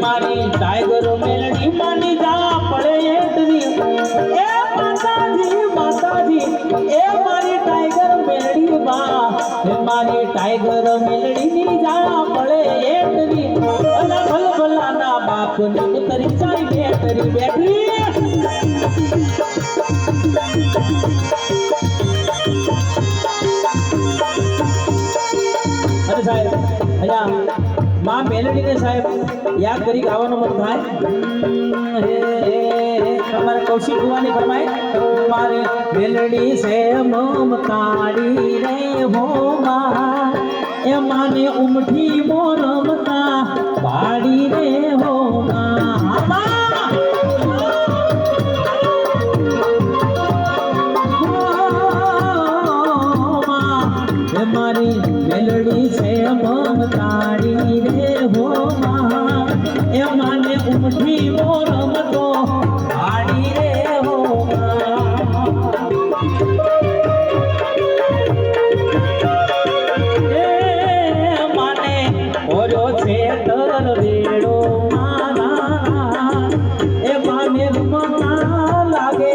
મારી ટાઈગર મેલડી માની જા પડે એટલી મારી ટાઈગર મેલડી ની જા પડે એટલી. અને ભલભલાના બાપ ને ઉતરી જાય બેટરી બેટરી અરે સાહેબ અહીંયા માં મેલડીને સાહેબ યાદ કરી ગાવાનો મન થાય? કૌશિક ભુવાની ફરમાય મારે મેલડી છે મમતાડી રે હોમા એ માને ઉમઠી મોરમતા પાડી રે હોમા મારી. મેલડી છે મમતાડી રે એ માને મના લાગે